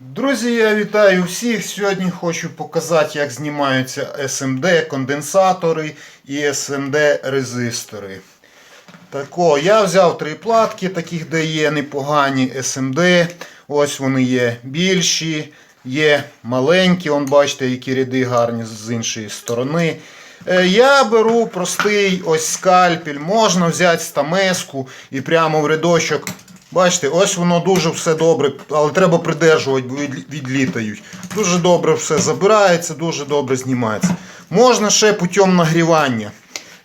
Друзі, я вітаю всіх. Сьогодні хочу показати, як знімаються SMD конденсатори і SMD резистори. Тако, я взяв три платки, таких де є непогані SMD. Ось вони є більші, є маленькі, он бачите, які ряди гарні з іншої сторони. Е, Я беру простий ось скальпель, можна взяти стамеску і прямо в рядочок. Бачите, ось воно дуже все добре, але треба придержувати, бо відлітають. Дуже добре все забирається, дуже добре знімається. Можна ще путем нагрівання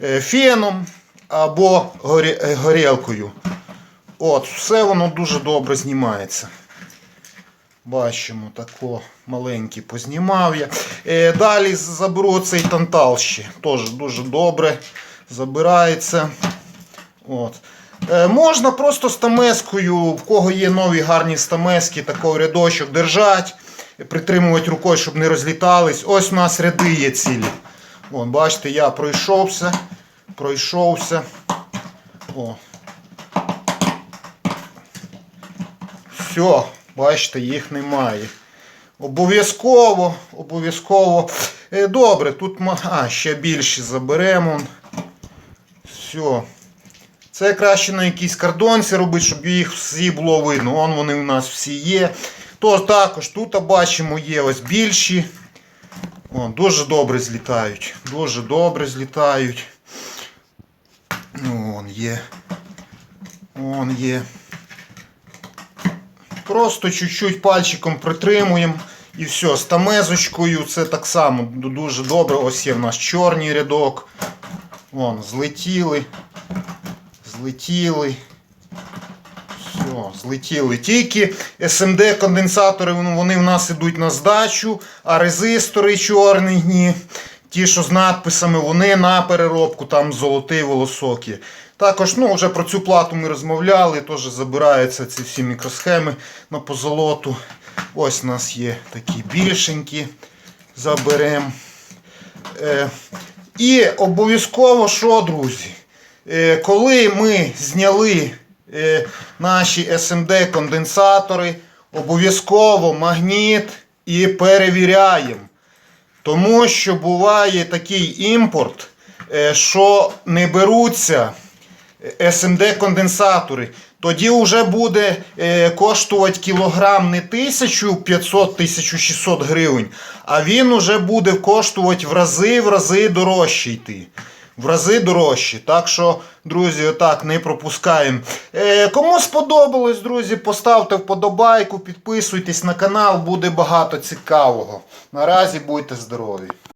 е, феном або е, горілкою. От, все воно дуже добре знімається. Бачимо, тако маленький познімав я. Е, далі заберу цей тантал ще. Теж дуже добре забирається. От. Е, можна просто стамескою, в кого є нові гарні стамески, такий рядочок держати, притримувати рукою, щоб не розлітались. Ось у нас ряди є цілі. От, бачите, я пройшовся, пройшовся. О. Все, бачите, їх немає. Обов'язково, обов'язково. Е, Добре, тут а, ще більше заберемо. Все. Це краще на якійсь кардонці робити, щоб їх всі було видно. Вон вони у нас всі є. То також тут бачимо є ось більші. О, дуже добре злітають. Дуже добре злітають. Вон є. Вон є. Просто чуть-чуть пальчиком притримуємо і все. З тамезочкою це так само дуже добре. Ось є в нас чорний рядок. Вон, злетіли. Злетіли. Все, злетіли. Тільки SMD конденсатори вони в нас ідуть на здачу, а резистори чорні, ті, що з надписами, вони на переробку, там золотий волосок є. Також ну, вже про цю плату ми розмовляли, теж забираються ці всі мікросхеми на позолоту. Ось у нас є такі більшенькі. Заберемо. Е, і обов'язково, що, друзі? Е, коли ми зняли е, наші SMD конденсатори, обов'язково магніт і перевіряємо. Тому що буває такий імпорт, е, що не беруться SMD конденсатори. Тоді вже буде коштувати кілограм не 1500-1600 гривень, а він вже буде коштувати в рази в рази дорожче йти. В рази дорожчі. Так що, друзі, отак не пропускаємо. Е, кому сподобалось, друзі, поставте вподобайку, підписуйтесь на канал, буде багато цікавого. Наразі будьте здорові!